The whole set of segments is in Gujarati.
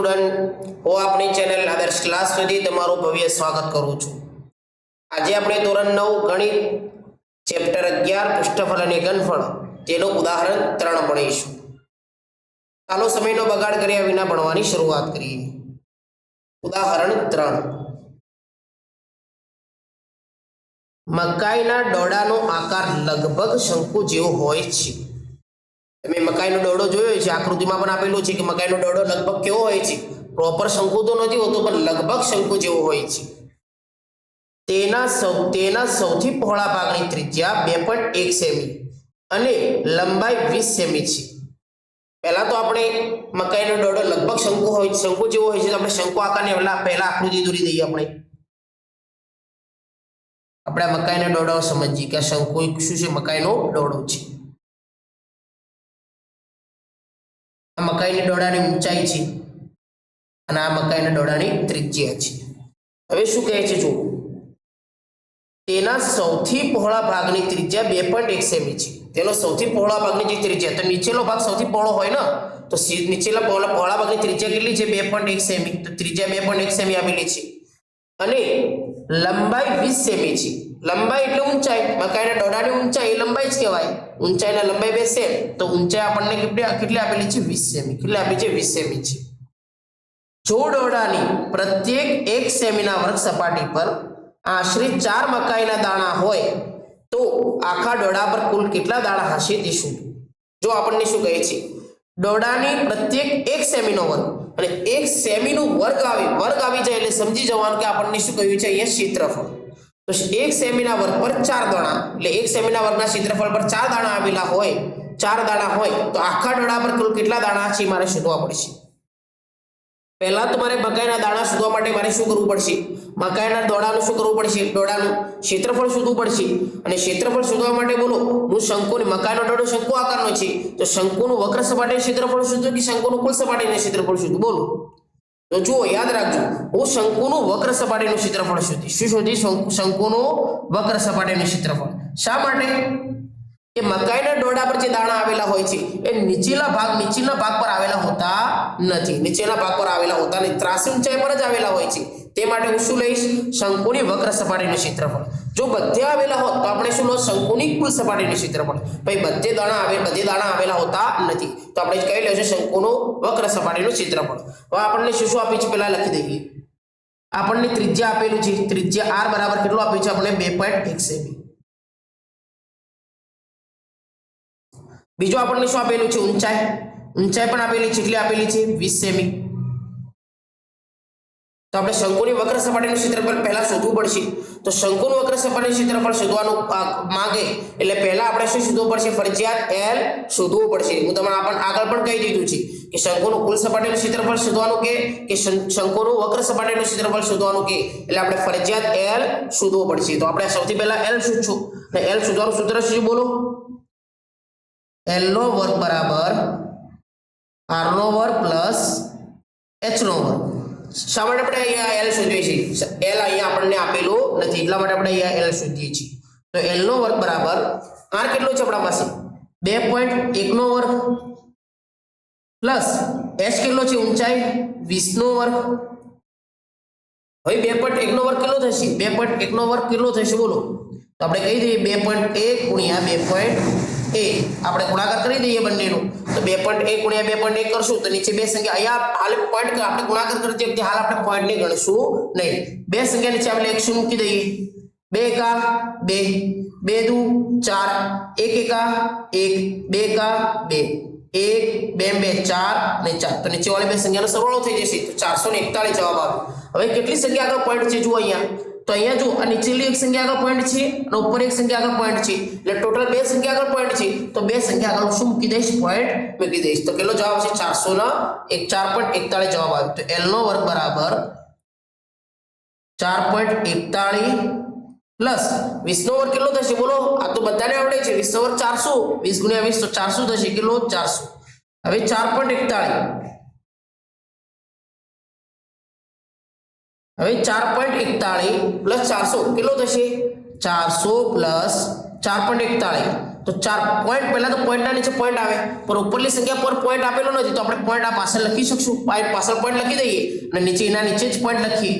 સ્ટુડન્ટ, હું આપણી ચેનલ આદર્શ ક્લાસ સુધી તમારું ભવ્ય સ્વાગત કરું છું. આજે આપણે ધોરણ નવ ગણિત, ચેપ્ટર અગિયાર, પૃષ્ઠફળ અને ઘનફળ, તેનું ઉદાહરણ ત્રણ ભણીશું. ચાલો સમયનો બગાડ કર્યા વિના ભણવાની શરૂઆત કરીએ. ઉદાહરણ ત્રણ. મકાઈના ડોડાનો આકાર લગભગ શંકુ જેવો હોય છે. તમે મકાઈનો દડો જોયો છે? આકૃતિમાં પણ આપેલું છે કે મકાઈનો દડો લગભગ કેવો હોય છે? પ્રોપર શંકુ તો નથી હોતો, પણ લગભગ શંકુ જેવો હોય છે. તેના સૌ, તેના સૌથી પહોળા ભાગની ત્રિજ્યા બે પોઈન્ટ એક સેમી અને લંબાઈ વીસ સેમી છે. પહેલા તો આપણે મકાઈનો દડો લગભગ શંકુ હોય, શંકુ જેવો હોય છે, તો આપણે શંકુ આકારને પહેલા, પહેલાં આકૃતિ દોરી દઈએ આપણે. આપણે મકાઈનો દોડો સમજીએ કે શંકુ શું છે? મકાઈનો દોડો છે. આ મકાઈની ડોડાની ઊંચાઈ છે અને આ મકાઈના ડોડાની ત્રિજ્યા છે. હવે શું કહે છે જો તેના સૌથી પહોળા ભાગની ત્રિજ્યા બે પોઈન્ટ એક સેમી છે. તેનો સૌથી પહોળા ભાગની જે ત્રિજ્યા, તો નીચેનો ભાગ સૌથી પહોળો હોય ને? તો નીચેના પહોળા પહોળા ભાગની ત્રિજ્યા કેટલી છે? બે પોઈન્ટ એક સેમી. તો ત્રિજ્યા બે પોઈન્ટ એક સેમી આપેલી છે. અને લંબાઈ વીસ સેમી છે. લંબાઈ એટલે ઊંચાઈ. મકાઈના દોડાની ઊંચાઈ એ લંબાઈ જ કહેવાય. ઊંચાઈના લંબાઈ બે સેમ તો ઊંચાઈ આપણને કેટલી કેટલી આપેલી છે? વીસ સેમી. કેટલી આપી છે? વીસ સેમી છે. જો દોડાની પ્રત્યેક એક સેમીના વર્ગ સપાટી પર આશરે ચાર મકાઈના દાણા હોય, તો આખા દોડા પર કુલ કેટલા દાણા હશે તે શું? જો આપણને શું કહે છે? દોડાની પ્રત્યેક એક સેમીનો વર્ગ. અને એક સેમીનો વર્ગ આવે વર્ગ આવી જાય એટલે સમજી જવાનું કે આપણને શું કહ્યું છે? અહીંયા ક્ષેત્રફળ. તો એક સેમીના વર્ગ પર ચાર દાણા? એટલે એક સેમીના વર્ગના ક્ષેત્રફળ પર ચાર દાણા આવેલા હોય, ચાર દાણા હોય, તો આખા દોરડા પર કુલ કેટલા દાણા છે મારે શોધવા પડશે. પહેલા મારે મકાઈના દાણા શોધવા માટે મારે શું કરવું પડશે? મકાઈના દોડાનું શું કરવું પડશે? દોડાનું ક્ષેત્રફળ શોધવું પડશે. અને ક્ષેત્રફળ શોધવા માટે બોલો, હું શંકુને મકાઈનો દોડો શંકુ આકારનો છે. તો શંકુનું વક્ર સપાટીનું ક્ષેત્રફળ શોધો કે શંકુનું કુલ સપાટીનું ક્ષેત્રફળ શોધું બોલો. તો જુઓ, યાદ રાખજો, હું શંકુનું વક્ર સપાટીનું ક્ષેત્રફળ શોધી શું શોધી શંકુ- શંકુનું વક્ર સપાટીનું ક્ષેત્રફળ. શા માટે? કે મકાઈના ડોડા પર જે દાણા આવેલા હોય છે, એ નીચેલા ભાગ, નીચેના ભાગ પર આવેલા હોતા નથી. નીચેના ભાગ પર આવેલા હોતા નથી. ત્રાસી ઊંચાઈ પર જ આવેલા હોય છે. તે માટે હું શું લઈશ? શંકુની વક્ર સપાટીનું ક્ષેત્રફળ. જો બધે આવેલા હોત તો આપણે શું શંકુની કુલ સપાટીનું ક્ષેત્રફળ ભાઈ, બધે દાણા આવે, બધે દાણા આવેલા હોતા નથી. તો આપણે કહી લેશું શંકુનું વક્ર સપાટીનું ક્ષેત્રફળ હવે આપણને શું શું આપ્યું છે? પેલા લખી દઈએ. આપણને ત્રિજ્યા આપેલું છે. ત્રિજ્યા આર બરાબર કેટલું આપ્યું છે? આપણે બે પોઈન્ટ એક સેમી. બીજું આપણને શું આપેલું છે? ઊંચાઈ. ઊંચાઈ પણ આપેલી છે. કેટલી આપેલી છે? વીસ સેમી. તો આપણે શંકુની વક્ર સપાટીનું ક્ષેત્રફળ પહેલા શોધવું પડશે. તો શંકુનું વક્ર સપાટીનું ક્ષેત્રફળ શોધવાનું માંગે. એટલે પહેલા આપણે શું શોધવું પડશે? ફરજિયાત એલ શોધવું પડશે. હું તમને આપણ આગળ પણ કહી દીધું છે કે શંકુનું કુલ સપાટીનું ક્ષેત્રફળ શોધવાનું કે કે શંકુનું વક્ર સપાટીનું ક્ષેત્રફળ શોધવાનું કે? એટલે આપણે ફરજિયાત એલ શોધવું પડશે. તો આપણે સૌથી પહેલા એલ શોધશું. અને એલ શોધવાનું સૂત્ર શું બોલો. એલ નો વર્ગ બરાબર આર નો વર્ગ પ્લસ એચ નો વર્ગ. શા માટે આપણે અહીંયા એલ શોધીએ છીએ? એલ અહીંયા આપણને આપેલું નથી. એટલા માટે આપણે અહીંયા એલ શોધીએ છીએ. તો એલ નો વર્ગ બરાબર આર કેટલો છે આપણા પાસે? બે પોઈન્ટ એકનો વર્ગ પ્લસ એચ કેટલો છે ઊંચાઈ? વીસનો વર્ગ. હવે બે પોઈન્ટ એકનો વર્ગ કેટલો થશે? બે પોઈન્ટ એકનો વર્ગ કેટલો થશે બોલો. તો આપણે કહી દઈએ બે પોઈન્ટ એક ગુણ્યા બે પોઈન્ટ એક આપણે ગુણાકાર કરી દઈએ બંનેનું. તો બે પોઈન્ટ એક ગુણ્યા બે પોઈન્ટ એક કરશું તો નીચે બે સંખ્યા, અહીંયા હાલ પોઈન્ટ આપણે ગુણાકાર કરતી વખતે હાલ આપણે પોઈન્ટ ને ગણશું નહીં. બે સંખ્યા નીચે આપણે એકસો મૂકી દઈએ? બે એકા બે. બે દુ, ચાર. એક એકા એક, બે એકા બે. એક, બે બે, ચાર ને ચાર. તો નીચે વાળી બે સંખ્યાનો સરવાળો થઈ જશે. તો ચારસો ને એકતાળીસ જવાબ આવે. હવે કેટલી સંખ્યા આગળ પોઈન્ટ છે જુઓ અહીંયા. તો અહીંયા જો આ નીચેલી એક સંખ્યા આગળ પોઈન્ટ છે, અને ઉપર એક સંખ્યા આગળ પોઈન્ટ છે. એટલે ટોટલ બે સંખ્યા આગળ પોઈન્ટ છે, તો બે સંખ્યા આગળ શું મૂકી દઈશ? પોઈન્ટ મૂકી દઈશ. તો કેટલો જવાબ છે ચારસો ના એક ચાર પોઈન્ટ એકતાળીસ જવાબ આવ્યો. તો એલ નો વર્ગ બરાબર ચાર પોઈન્ટ એકતાળીસ પ્લસ વીસ નો વર્ગ કેટલો થશે? બોલો, આ તો બધાને આવડે છે. વીસ નો વર્ગ ચારસો, વીસ ગુણ્યા વીસ તો ચારસો થશે. કેટલો? ચારસો. હવે ચાર પોઈન્ટ એકતાળીસ. હવે ચાર પોઈન્ટ એકતાળીસ પ્લસ ચારસો કેટલો થશે? ચારસો પ્લસ ચાર પોઈન્ટ એકતાળીસ. તો ચાર પોઈન્ટ પહેલા તો પોઈન્ટના નીચે પોઈન્ટ આવે. પણ ઉપરની સંખ્યા પર પોઈન્ટ આપેલો નથી, તો આપણે પોઈન્ટ આ પાછળ લખી શકશું. પાછળ પોઈન્ટ લખી દઈએ અને નીચે એના નીચે જ પોઈન્ટ લખીએ.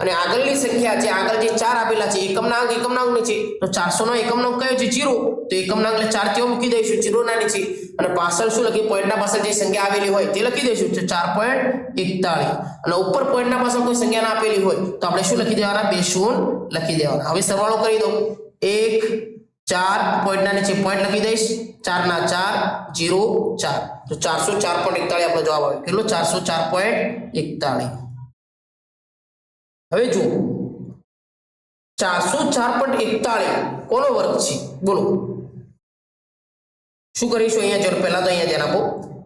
અને આગળની સંખ્યા છે આગળ જે ચાર આપેલા છે, એકમના અંક એકમના અંક નીચે તો ચારસો નો એકમનો કયો છે? જીરો તો એકમના એટલે ચાર કેવો મૂકી દઈશું, જીરો ના નીચે. અને પાછળ શું લખી પોઈન્ટના પાછળ જે સંખ્યા આવેલી હોય તે લખી દઈશું. ચાર પોઈન્ટ એકતાળીસ. અને ઉપર પોઈન્ટના પાછળ કોઈ સંખ્યા ના આપેલી હોય, તો આપણે શું લખી દેવાના? બે શૂન લખી દેવાના. હવે સરવાળો કરી દો. એક, ચાર પોઈન્ટના નીચે પોઈન્ટ લખી દઈશ. ચાર ના ચાર, જીરો, ચાર. તો ચારસો ચાર પોઈન્ટ એકતાળીસ આપણો જવાબ આવે. કેટલો? ચારસો ચાર પોઈન્ટ એકતાળીસ. હવે જુઓ. ચારસો ચાર પોઈન્ટ એકતાળીસ કોનો વર્ગ છે? બોલો. શું કરીશું? અહીંયા ચલો પહેલા તો અહીંયા ધ્યાન આપો.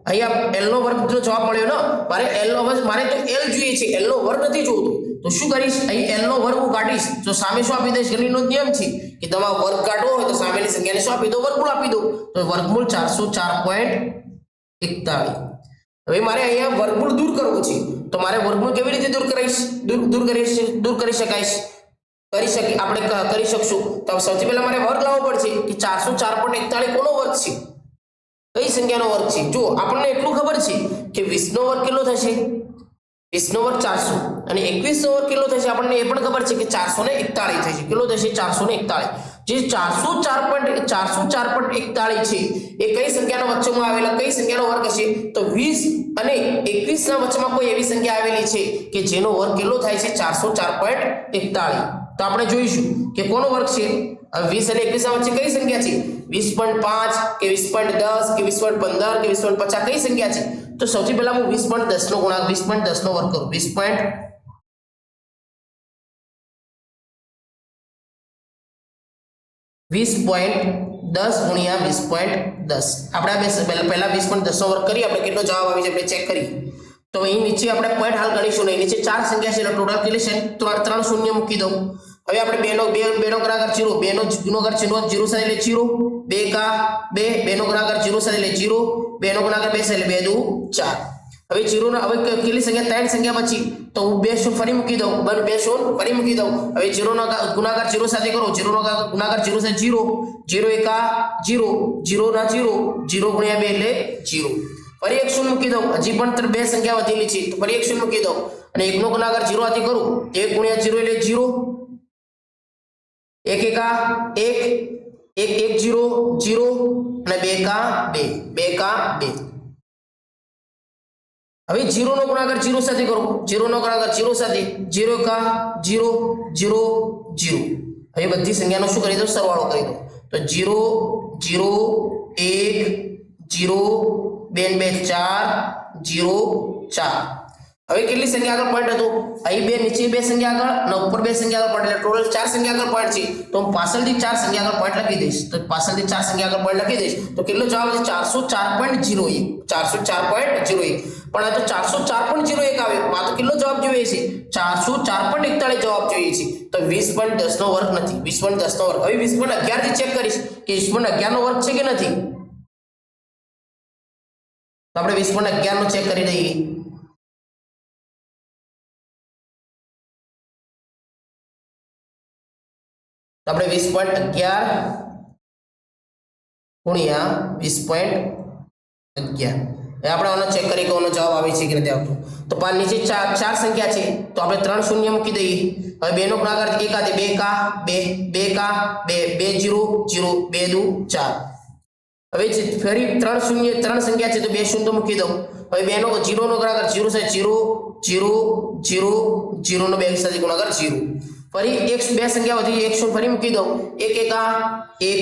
અહીંયા એલ નો વર્ગ જો જવાબ મળ્યો ને, મારે એલ નો વર્ગ, મારે તો એલ જોઈએ છે. એલ નો વર્ગ નથી જોતો. તો શું કરીશ? અહીં એલ નો વર્ગ હું કાઢીશ. તો સામે શું આપી દઈશ? ગણિતનો નિયમ છે કે તમારો વર્ગ કાઢવો હોય તો સામેની સંખ્યાને શું આપી દો? વર્ગમૂળ આપી દો. તો વર્ગમૂળ ચારસો ચાર પોઈન્ટ એકતાળીસ. હવે મારે અહીંયા વર્ગમૂળ દૂર કરવું છે. તો મારે વર્ગમૂળ કેવી રીતે દૂર કરીશ દૂર દૂર કરીશ દૂર કરી શકાય કરી શકી, આપણે કરી શકશું. તો સૌથી પહેલા મારે વર્ગ લાવવો પડશે. કે ચારસો ચાર પોઈન્ટ એકતાળીસ કોનો વર્ગ છે? કઈ સંખ્યાનો વર્ગ છે? જો આપણને એટલું ખબર છે કે વીસનો વર્ગ કેટલો થશે? વીસનો વર્ગ ચારસો. અને એકવીસનો વર્ગ કેટલો થશે? આપણને એ પણ ખબર છે કે ચારસો ને એકતાળીસ થશે. કેટલો થશે? ચારસો ને એકતાળીસ. જે ચારસો ચાર પોઈન્ટ ચારસો ચાર પોઈન્ટ એકતાળીસ છે, એ કઈ સંખ્યાનો વચ્ચેમાં આવેલા, કઈ સંખ્યાનો વર્ગ હશે? તો વીસ અને એકવીસ ના વચ્ચેમાં કોઈ એવી સંખ્યા આવેલી છે કે જેનો વર્ગ કેટલો થાય છે? ચારસો ચાર પોઈન્ટ એકતાળીસ. તો આપણે જોઈશું કે કોનો વર્ગ છે? વીસ અને એકવીસ ના વચ્ચે કઈ સંખ્યા છે? વીસ પોઈન્ટ પાંચ કે વીસ પોઈન્ટ દસ કે વીસ પોઈન્ટ પંદર કે વીસ પોઈન્ટ પચાસ કઈ સંખ્યા છે તો સૌથી પહેલા હું વીસ પોઈન્ટ દસ નો ગુણાંક વીસ પોઈન્ટ દસ નો વર્ગ કરું વીસ પોઈન્ટ વીસ પોઈન્ટ દસ ગુણ્યા વીસ પોઈન્ટ દસ આપણે બે વીસ પોઈન્ટ દસનો વર્ગ કરીએ આપણે કેટલો જવાબ આવી છે આપણે ચેક કરીએ તો અહીં નીચે આપણે પોઈન્ટ હાલ ગણીશું નહીં નીચે ચાર સંખ્યા છે એટલે ટોટલ કેટલી છે ત્રણ ત્રણ શૂન્ય મૂકી દઉં હવે આપણે બેનો બે બેનો ગુણાકાર જીરો બેનો ગુણાકાર ચીરો જીરો સાથે એટલે જીરો બે કા, બે, બેનો ગુણાકાર જીરો સાથે એટલે જીરો બેનો ગુણાકાર બે એટલે બે દુ ચાર. હવે જીરો ના હવે કેટલી સંખ્યા? ત્રણ સંખ્યા પછી તો હું બે શૂન્ય ફરી મૂકી દઉં? બન બે શૂન્ય ફરી મૂકી દઉં. હવે જીરો નો ગા- ગુણાકાર જીરો સાથે કરો. જીરો નો ગા- ગુણાકાર જીરો સાથે જીરો જીરો એકા જીરો જીરો ના જીરો જીરો ગુણ્યા બે એટલે જીરો ફરી એક શૂન્ય મૂકી દઉં? હજી પણ બે સંખ્યા વધેલી છે. તો ફરી એક શૂન્ય મૂકી દઉં? અને એકનો ગુણાકાર જીરો આથી કરું? એક ગુણ્યા જીરો એટલે જીરો એક એકા, એક એક એક, જીરો જીરો અને બે કા બે. બે કા બે. હવે જીરો નો ગુણાકાર જીરો સાથે કરો. જીરો નો ગુણાકાર જીરો સાથે. જીરો કા જીરો જીરો જીરો. હવે બધી સંખ્યાનો શું કરી દો? સરવાળો કરી દો. તો જીરો જીરો, એક, જીરો, બે બે ચાર, જીરો, ચાર. હવે કેટલી સંખ્યા આગળ પોઈન્ટ હતું? અહીં બે, નીચે બે સંખ્યા આગળ અને ઉપર બે સંખ્યા આગળ પોઈન્ટ એટલે ટોટલ ચાર સંખ્યા આગળ પોઈન્ટ છે. તો હું પાછળથી ચાર સંખ્યા આગળ પોઈન્ટ લખી દઈશ. તો પાછળથી ચાર સંખ્યા આગળ પોઈન્ટ લખી દઈશ. તો કેટલો જવાબ છે ચારસો ચાર પોઈન્ટ જીરો એક. ચારસો ચાર પોઈન્ટ જીરો એક. પણ આ તો ચારસો ચાર પોઈન્ટ જીરો એક આવે. આ તો કેટલો જવાબ જોઈએ છે? ચારસો ચાર પોઈન્ટ એકતાળીસ જવાબ જોઈએ છે. તો વીસ પોઈન્ટ દસ નો વર્ગ નથી. વીસ પોઈન્ટ દસ નો વર્ગ. હવે વીસ પોઈન્ટ અગિયારથી ચેક કરીશ કે વીસ પોઈન્ટ અગિયાર નો વર્ગ છે કે નથી? આપણે વીસ પોઈન્ટ અગિયાર નો ચેક કરી દઈએ. આપણે વીસ પોઈન્ટ અગિયાર ગુણ્યા વીસ પોઈન્ટ અગિયાર. હવે આપણે આનો ચેક કરી કે જવાબ આવે છે કે નથી આવતો. તો પા નીચે ચાર ચાર સંખ્યા છે, તો આપણે ત્રણ શૂન્ય મૂકી દઈએ. હવે બેનો ગુણાકાર એક હાથે બે કા, બે બે કા, બે બે જીરો જીરો, બે દુ, ચાર. હવે ફરી ત્રણ શૂન્ય, ત્રણ સંખ્યા છે તો બે શૂન્ય મૂકી દઉં. હવે બેનો જીરો નો ગુણાકાર જીરો છે, જીરો જીરો જીરો જીરો નો બે સાથે ગુણાકાર જીરો. ફરી એક, બે સંખ્યા વધી એક શૂન્ય ફરી મૂકી દઉં. એક, એકા એક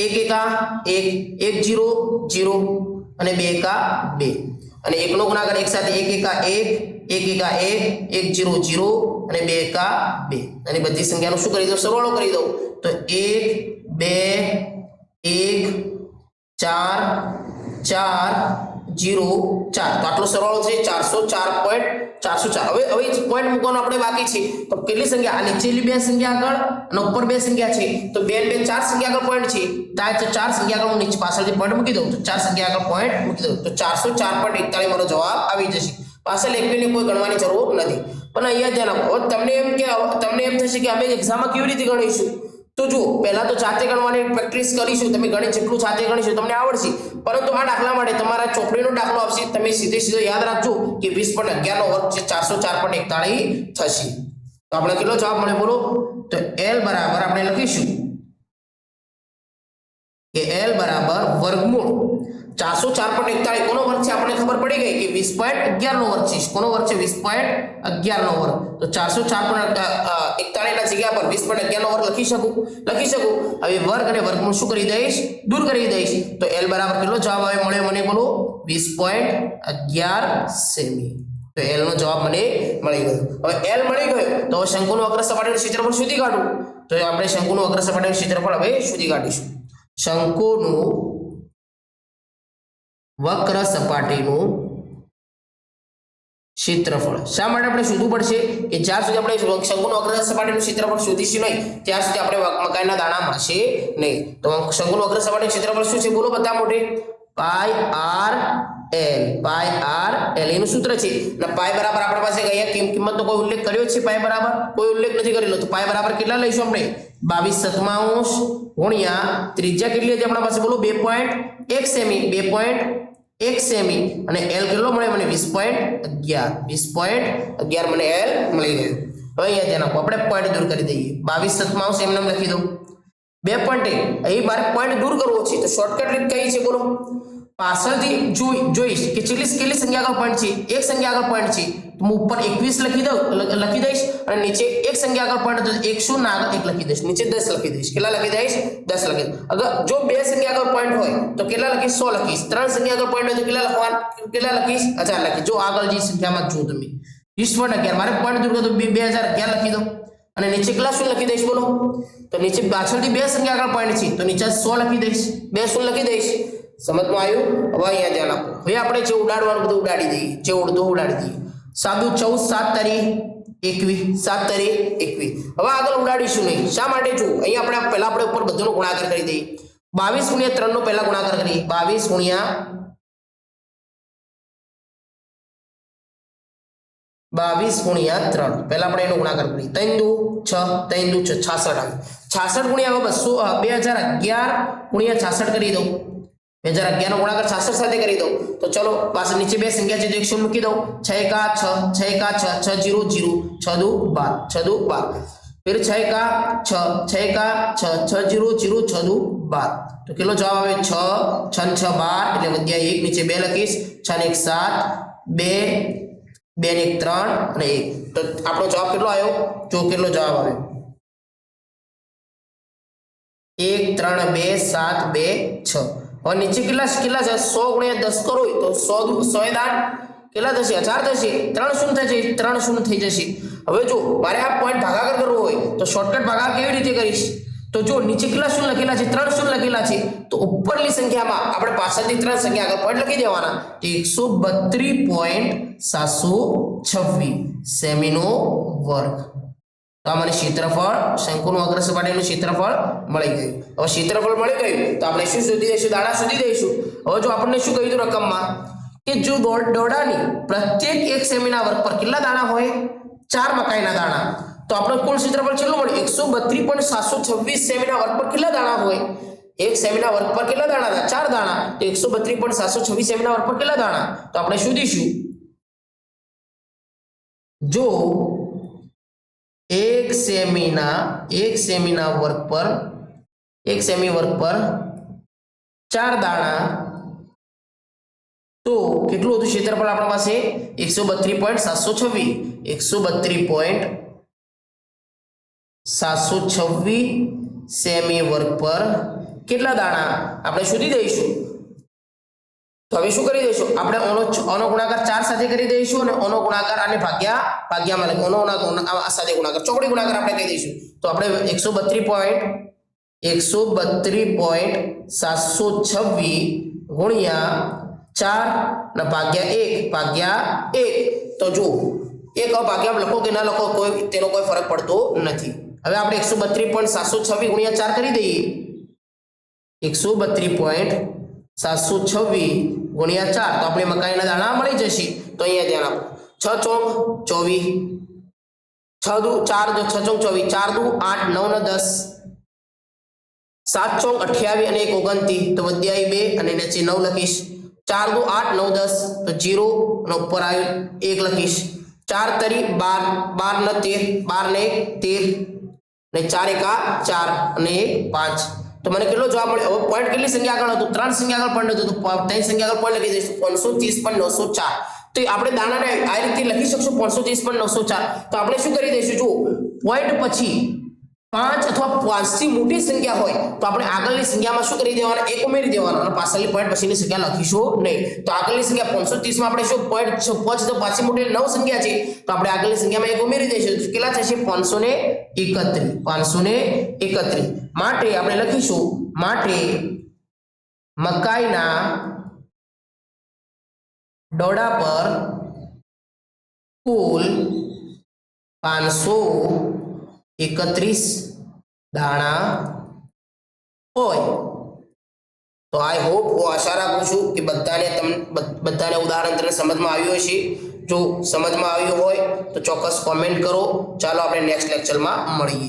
એક, એકા એક એક, જીરો જીરો અને બે, એકા બે. અને એકનો ગુણાકાર એક સાથે એક, એકા એક એક, એકા એક એક, જીરો જીરો અને બે, એકા બે. અને બધી સંખ્યાનો શું કરી દઉં? સરવાળો કરી દઉં. તો એક, બે, એક, ચાર ચાર જીરો ચાર. તો આટલો સરવાળો છે ચારસો ચાર પોઈન્ટ ચારસો ચાર. હવે હવે પોઈન્ટ મૂકવાનો આપણે બાકી છે. તો કેટલી સંખ્યા? આ નીચેલી બે સંખ્યા આગળ અને ઉપર બે સંખ્યા છે. તો બે બે ચાર સંખ્યા આગળ પોઈન્ટ છે. ત્યાં ચાર સંખ્યા આગળ હું નીચે પાછળથી પોઈન્ટ મૂકી દઉં, તો ચાર સંખ્યા આગળ પોઈન્ટ મૂકી દઉં. તો ચારસો ચાર પોઈન્ટ એકતાલીસ મારો જવાબ આવી જશે. પાછળ એકવીને કોઈ ગણવાની જરૂર નથી. પણ અહીંયા ધ્યાન આપો. તમને એમ કે તમને એમ થશે કે અમે એક્ઝામમાં કેવી રીતે ગણીશું? તો જુઓ, પહેલા તો જાતે ગણવાની પ્રેક્ટિસ કરીશું, તમે ગણિત જેટલું જાતે ગણીશું તમને આવડશે. પરંતુ આ દાખલા માટે તમારા ચોપડીનો દાખલો આવશે તમે સીધે સીધો યાદ રાખજો કે વીસ પોઈન્ટ અગિયારનો વર્ગ છે, ચારસો ચાર પોઈન્ટ એકતાળીસ થશે. તો આપણે કેટલો જવાબ મળે બોલો? તો એલ બરાબર આપણે લખીશું. કે એલ બરાબર વર્ગમૂળ. ચારસો ચાર પોઈન્ટ એકતાળીસ. કોનો વર્ગ છે? આપણને ખબર પડી ગઈ કે વીસ પોઈન્ટ અગિયાર નો વર્ગ છે. કોનો વર્ગ છે? વીસ પોઈન્ટ અગિયાર નો વર્ગ. તો ચારસો ચાર પોઈન્ટ એકતાળીસ ના જગ્યા પર વીસ પોઈન્ટ અગિયાર નો વર્ગ લખી શકું? લખી શકું? હવે વર્ગ અને વર્ગમૂળ શું કરી દઈશ? દૂર કરી દઈશ. તો એલ બરાબર કેટલો જવાબ આવે? મળ્યો મને બોલો. વીસ પોઈન્ટ અગિયાર સેમી. તો એલ નો જવાબ મને મળી ગયો. હવે એલ મળી ગયો, તો હવે શંકુનું અગ્ર સપાટીનું ક્ષેત્રફળ શોધી કાઢું. તો આપણે શંકુનું અગ્ર સપાટીનું ક્ષેત્રફળ હવે શોધી કાઢીશું. શંકુનું વક્ર સપાટીનું ક્ષેત્રફળ. શા માટે આપણે શોધવું પડશે? કે જ્યાં સુધી આપણે શંકુનું અગ્ર સપાટીનું ક્ષેત્રફળ શોધીશું નહીં, ત્યાં સુધી આપણે મકાઈના દાણા મળશે નહીં. તો શંકુનું અગ્ર સપાટીનું ક્ષેત્રફળ શું છે? બોલો બધા મોટે. Pi R L. Pi R L. એનું સૂત્ર છે. અને પાય બરાબર આપણા પાસે ગયા કિંમ- કિંમતનો કોઈ ઉલ્લેખ કર્યો છે પાય બરાબર? કોઈ ઉલ્લેખ નથી કરેલો તો પાય બરાબર કેટલા લઈશું આપણે? બાવીસ સત્તાવંશ ગુણ્યા ત્રિજ્યા કેટલી હતી આપણા પાસે? બોલો, બે પોઈન્ટ એક સેમી, બે પોઈન્ટ એક સેમી અને એલ કેટલો મળે? મને વીસ પોઈન્ટ અગિયાર. વીસ પોઈન્ટ અગિયાર મને એલ મળી ગયું. હવે અહીંયા ધ્યાન આપો. આપણે પોઈન્ટ દૂર કરી દઈએ. બાવીસ સત્તાવંશ એમને લખી દઉં. બે પોઈન્ટ અહીં મારે પોઈન્ટ દૂર કરવો છે. તો શોર્ટકટ રીત કઈ છે? બોલો. પાછળથી જોઈ, જોઈશ કે કેટલી કેટલી સંખ્યા આગળ પોઈન્ટ છે, એક સંખ્યા આગળ પોઈન્ટ છે. તો હું ઉપર એકવીસ લખી દઉં લખી દઈશ અને નીચે એક સંખ્યા આગળ પોઈન્ટ તો એક શૂન્ય આગળ એક લખી દઈશ. નીચે દસ લખી દઈશ. કેટલા લખી દઈશ? દસ લખી દઈશ. અગર જો બે સંખ્યા આગળ પોઈન્ટ હોય, તો કેટલા લખીશ? સો લખીશ. ત્રણ સંખ્યા આગળ પોઈન્ટ હોય, તો કેટલા લખવા કેટલા લખીશ? હજાર લખીશ. જો આગળ જે સંખ્યામાં જો તમે. વીસ પોઈન્ટ અગિયાર. મારે પોઈન્ટ દૂર તો બે હજાર અગિયાર લખી દો. અને નીચે કેટલા શું લખી દઈશ બોલો? તો નીચે પાછળથી બે સંખ્યા આગળ પોઈન્ટ છે, તો નીચે સો લખી દઈશ. બે શું લખી દઈશ. સમજમાં આવ્યું? હવે અહીંયા ધ્યાન આપો. હવે આપણે જે ઉડાડવાનું, બધું ઉડાડી દઈએ. જે ઉડતું ઉડાડી દઈએ. સાદું ચૌદ, સાત તારીખ એકવીસ સાત તારીખ એકવીસ હવે આગળ ઉડાડીશું નહીં. શા માટે જો અહીંયા આપણે પહેલા આપણે ઉપર બધાનો ગુણાકાર કરી દઈએ. બાવીસ ગુણ્યા ત્રણ નો પહેલા ગુણાકાર કરીએ. બાવીસ ગુણ્યા બાવીસ ગુણ્યા ત્રણ. પહેલા આપણે એનો ગુણાકાર કરીએ. ત્રણ દુ છ, ત્રણ દુ છ, છાસઠ આવે. છાસઠ ગુણ્યા બસો બે હજાર અગિયાર ગુણ્યા છાસઠ કરી દઉં. બે હજાર અગિયાર નો ગુણાકાર છાસઠ સાથે કરી દઉં. તો ચલો પાસે નીચે બે સંખ્યા છે તો એકસો મૂકી દઉં. છ એકા છ છ એકા છ છ જીરો જીરો, છ દુ બાર, છ દુ બાર. પેલું છ એકા છ છ એકા છ છ જીરો જીરો, છ દુ બાર. તો કેટલો જવાબ આવે? છ છ છ બાર, એટલે વધ્યા એક, નીચે બે લખીશ. છ ને એક સાત, બે બે ને એક ત્રણ અને એક. તો આપણો જવાબ કેટલો આવ્યો? જો કેટલો જવાબ આવ્યો એક, ત્રણ, બે, સાત, બે, છ. હવે નીચે કેટલા કેટલા છે? સો ગુણ્યા દસ કરો તો સો સો એ કેટલા થશે? અઢાર થશે. ત્રણ શૂન્ય થશે. ત્રણ શૂન્ય થઈ જશે. હવે જો મારે આ પોઈન્ટ ભાગાકાર કરવો હોય, તો શોર્ટકટ ભાગા કેવી રીતે કરીશ? તો જો નીચે કેટલા શૂન્ય લખેલા છે? ત્રણ શૂન્ય લખેલા છે. તો ઉપરની સંખ્યામાં આપણે પાછળની ત્રણ સંખ્યા આગળ પોઈન્ટ લખી દેવાના. એકસો બત્રીસ પોઈન્ટ સાતસો છવ્વીસ. સેમીનો વર્ગ. તો આ મને ક્ષેત્રફળ શંકુનું અગ્ર સપાટીનું ક્ષેત્રફળ મળી ગયું. હવે ક્ષેત્રફળ મળી ગયું, તો આપણે શું શોધી દઈશું? દાણા સુધી દઈશું. હવે જો આપણને શું કહ્યું રકમમાં? કે જો દોડાની પ્રત્યેક એક સેમીના વર્ગ પર કેટલા દાણા હોય? ચાર મકાઈના દાણા. તો આપણે કુલ ક્ષેત્રફળ કેટલું મળ્યું. એકસો બત્રીસ પોઈન્ટ સાતસો છવ્વીસ સેમીના વર્ગ પર કેટલા દાણા હોય? એક સેમીના વર્ગ પર કેટલા દાણા હતા? ચાર દાણા. તો એકસો બત્રીસ પોઈન્ટ સાતસો છવ્વીસ સેમીના વર્ગ પર કેટલા દાણા? તો આપણે શોધીશું? જો એક સેમીના એક સેમીના વર્ગ પર, એક સેમી વર્ગ પર ચાર દાણા. તો કેટલું હતું ક્ષેત્રફળ આપણા પાસે? એકસો બત્રીસ પોઈન્ટ સાતસો છવ્વીસ. એકસો બત્રીસ પોઈન્ટ સાતસો છવ્વીસ સેમી વર્ગ પર કેટલા દાણા? આપણે શોધી દઈશું. તો હવે શું કરી દઈશું? આપણે ઓનો ઓનો ગુણાકાર ચાર સાથે કરી દઈશું અને ઓનો ગુણાકાર અને ભાગ્યા, ભાગ્યામાં લખી, ઓનો આ સાથે ગુણાકાર ચોકડી ગુણાકાર આપણે કહી દઈશું. તો આપણે એકસો બત્રીસ પોઈન્ટ એકસો બત્રીસ પોઈન્ટ સાતસો છવ્વીસ ગુણ્યા ચાર અને ભાગ્યા એક ભાગ્યા એક. તો જુઓ, એક ભાગ્યા લખો કે ના લખો, કોઈ, તેનો કોઈ ફરક પડતો નથી. હવે આપણે એકસો બત્રીસ પોઈન્ટ સાતસો છવ્વીસ ગુણ્યા ચાર કરી દઈએ. એકસો બત્રીસ પોઈન્ટ સાતસો છવ્વીસ ગુણ્યા ચાર. તો આપણે મકાઈના દાણા મળી જશે. તો અહીંયા ધ્યાન આપો. છ ચોક ચોવીસ. છ દુ ચાર છ ચોક ચોવીસ. ચાર દુ, આઠ, નવ, ને દસ. સાત ચોક અઠ્યાવીસ અને એક ઓગણતી તો વધ્યાય બે અને નીચે નવ લખીશ. ચાર દુ, આઠ, નવ, દસ. તો જીરો અને ઉપર આવ્યું એક લખીશ. ચાર તરી, બાર બાર ને તેર. બાર ને તેર. ને ચાર એકા ચાર અને એક, પાંચ. તો મને કેટલો જવાબ મળ્યો? હવે પોઈન્ટ કેટલી સંખ્યા આગળ હતું? ત્રણ સંખ્યા આગળ પોઈન્ટ હતું ત્રણ સંખ્યા આગળ પોઈન્ટ લખી દઈશું. પાંચસો ત્રીસ પણ નવસો ચાર. તો આપણે દાણાને આ રીતે લખી શકશું? પાંચસો ત્રીસ પણ નવસો ચાર. તો આપણે શું કરી દઈશું? જુઓ પોઈન્ટ પછી પાંચ અથવા પાંચથી મોટી સંખ્યા હોય, તો આપણે આગળની સંખ્યામાં શું કરી દેવાના? એક ઉમેરી દેવાનો અને પાછળની પોઈન્ટ પછીની સંખ્યા લખીશું નહીં. તો આગળની સંખ્યા પાંચસો ત્રીસમાં આપણે શું? પોઈન્ટ પાંચ, તો પાછી મોટી નવ સંખ્યા છે. તો આપણે આગળની સંખ્યામાં એક ઉમેરી દઈશું. કેટલા થશે? પાંચસો ને એકત્રીસ. પાંચસો ને એકત્રીસ. માટે આપણે લખીશું, માટે મકાઈના દોડા પર કુલ પાંચસો એકત્રીસ દાણા હોય. તો આઈ હોપ હું આશા રાખું છું કે બધાને તમને બધ- બધાને ઉદાહરણ તમને સમજમાં આવ્યું હશે. જો સમજમાં આવ્યું હોય તો ચોક્કસ કોમેન્ટ કરો. ચાલો આપણે નેક્સ્ટ લેક્ચરમાં મળીએ.